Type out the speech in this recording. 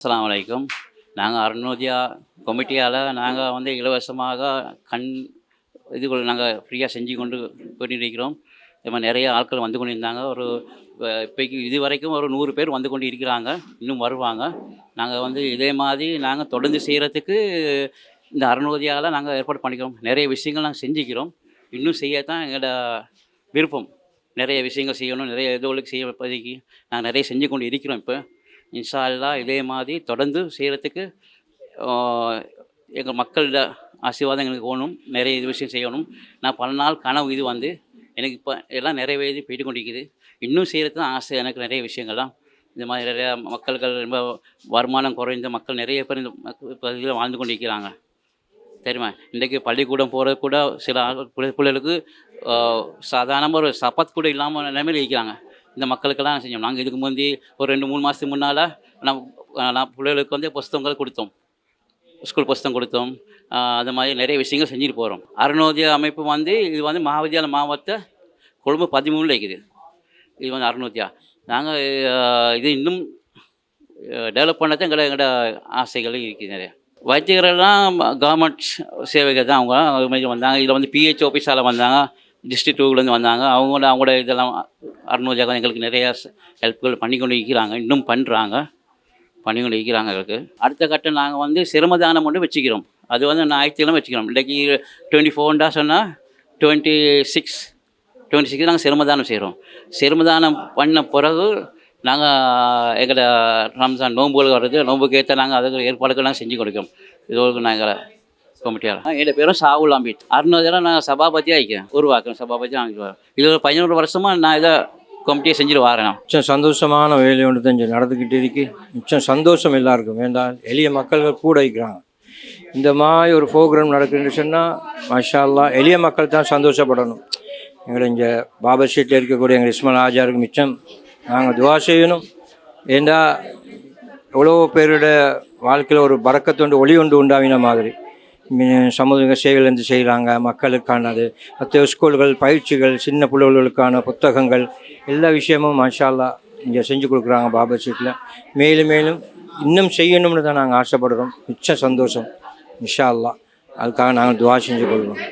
அஸ்லாம் வலைக்கும் நாங்கள் அருணோதியா கமிட்டியால் நாங்கள் வந்து இலவசமாக கண் இது நாங்கள் ஃப்ரீயாக செஞ்சு கொண்டு போயிட்டு இருக்கிறோம் இது மாதிரி நிறைய ஆட்கள் வந்து கொண்டு இருந்தாங்க ஒரு இப்போக்கு இது வரைக்கும் ஒரு நூறு பேர் வந்து கொண்டு இருக்கிறாங்க. இன்னும் வருவாங்க. நாங்கள் வந்து இதே மாதிரி நாங்கள் தொடர்ந்து செய்கிறதுக்கு இந்த அருணோதயாவில் நாங்கள் ஏற்பாடு பண்ணிக்கிறோம். நிறைய விஷயங்கள் நாங்கள் செஞ்சுக்கிறோம். இன்னும் செய்யத்தான் எங்களோட விருப்பம். நிறைய விஷயங்கள் செய்யணும். நிறைய இதுகளுக்கு செய்ய இப்போதைக்கு நாங்கள் நிறைய செஞ்சு கொண்டு இருக்கிறோம் இப்போ. இன்ஷா அல்லா இதே மாதிரி தொடர்ந்து செய்கிறதுக்கு எங்கள் மக்களோட ஆசீர்வாதம் எங்களுக்கு வேணும் நிறைய இது விஷயம் செய்யணும். நான் பல நாள் கனவு இது வந்து எனக்கு இப்போ எல்லாம் நிறைவேறி போயிட்டு கொண்டிருக்குது. இன்னும் செய்கிறது தான் ஆசை எனக்கு நிறைய விஷயங்கள்லாம். இந்த மாதிரி நிறைய மக்கள்கள் ரொம்ப வருமானம் குறைந்த மக்கள் நிறைய பேர் இந்த பகுதியில் வாழ்ந்து கொண்டிருக்கிறாங்க. தெரியுமா? இன்றைக்கு பள்ளிக்கூடம் போகிறது கூட சில ஆள் பிள்ளைகளுக்கு சாதாரணமாக ஒரு சப்பாத் கூட இல்லாமல் நிலைமையில் இருக்கிறாங்க. இந்த மக்களுக்கெல்லாம் செஞ்சோம். நாங்கள் இதுக்கு முந்தி ஒரு ரெண்டு மூணு மாதத்துக்கு முன்னால் நம்ம நான் பிள்ளைகளுக்கு வந்து புஸ்தகங்கள் கொடுத்தோம். ஸ்கூல் புஸ்தகம் கொடுத்தோம். அந்த அது மாதிரி நிறைய விஷயங்கள் செஞ்சுட்டு போகிறோம் அருணோதய அமைப்பு வந்து இது வந்து மகாவித்யால மாவட்ட கொழும்பு பதிமூணில் இருக்குது. இது வந்து அருணோதயா நாங்கள் இது இன்னும் டெவலப் பண்ணதான் எங்களோட எங்களோட ஆசைகள் இருக்குது நிறைய. வைத்தியர்கள்லாம் கவர்மெண்ட் சேவைகள் தான் அவங்க. அது மாதிரி வந்தாங்க. இதில் வந்து பிஹெச் ஆஃபீஸால் வந்தாங்க. டிஸ்ட்ரிக்ட் டூவிலேருந்து வந்தாங்க. அவங்களோட அவங்களோட இதெல்லாம் அருணோஜாக எங்களுக்கு நிறையா ஹெல்ப்புகள் பண்ணி கொண்டு இருக்கிறாங்க இன்னும் பண்ணுறாங்க பண்ணி கொண்டு இருக்கிறாங்க எங்களுக்கு. அடுத்த கட்டம் நாங்கள் வந்து சிரமதானம் மட்டும் வச்சுக்கிறோம். அது வந்து ஞாயிற்றுக்கிழமை வச்சுக்கிறோம். இன்றைக்கி டுவெண்ட்டி ஃபோர்ண்டா சொன்னால் டுவெண்ட்டி சிக்ஸ் டுவெண்ட்டி சிக்ஸ் நாங்கள் சிரமதானம் செய்கிறோம் சிரமதானம் பண்ண பிறகு நாங்கள் எங்களை ரம்ஜான் நோன்புகள் வர்றது நோன்புக்கு ஏற்ற நாங்கள் அதுக்கு ஏற்பாடுகள் நாங்கள் செஞ்சு கொடுக்கிறோம். இதுவரைக்கும் நாங்கள் கமிட்டியால். என்னோட பேரும் சாவுல் அம்பிட் அறுநூறுல நாங்கள் சபாபதியாக ஆகிக்கிறேன் உருவாக்குறோம். சபாபதியாக ஆகிக்குவேன் இது ஒரு பதினோரு வருஷமாக நான் இதை கமிட்டியை செஞ்சுட்டு வரேன் மிச்சம் சந்தோஷமான வேலை ஒன்று தான் நடந்துக்கிட்டு இருக்கு. மிச்சம் சந்தோஷம் எல்லாருக்கும். வேண்டாம் எளிய மக்கள்கள் கூட இருக்கிறாங்க. இந்த மாதிரி ஒரு ப்ரோக்ராம் நடக்குதுன்னு சொன்னால் மஷாலா எளிய மக்கள் தான் சந்தோஷப்படணும். எங்களை இங்கே பாபா ஷீட்டில் இருக்கக்கூடிய எங்கள் இஸ்மல் ஆஜாருக்கு மிச்சம் நாங்கள் துவா செய்யணும். ஏண்டா எவ்வளோ பேரோட வாழ்க்கையில் ஒரு பறக்கத்தொண்டு ஒளி ஒன்று உண்டாவின மாதிரி. மி- சமூக சேவையிலேருந்து செய்கிறாங்க மக்களுக்கானது மற்ற ஸ்கூல்கள் பயிற்சிகள் சின்ன பிள்ளைகளுக்கான புத்தகங்கள் எல்லா விஷயமும் மஷாலா இங்கே செஞ்சு கொடுக்குறாங்க பாபர் சீட்டில் மேலும் மேலும் இன்னும் செய்யணும்னு தான் நாங்கள் ஆசைப்படுறோம். மிச்ச சந்தோஷம் இன்ஷா அல்லா அதுக்காக நாங்கள் துவா செஞ்சு கொள்வோம்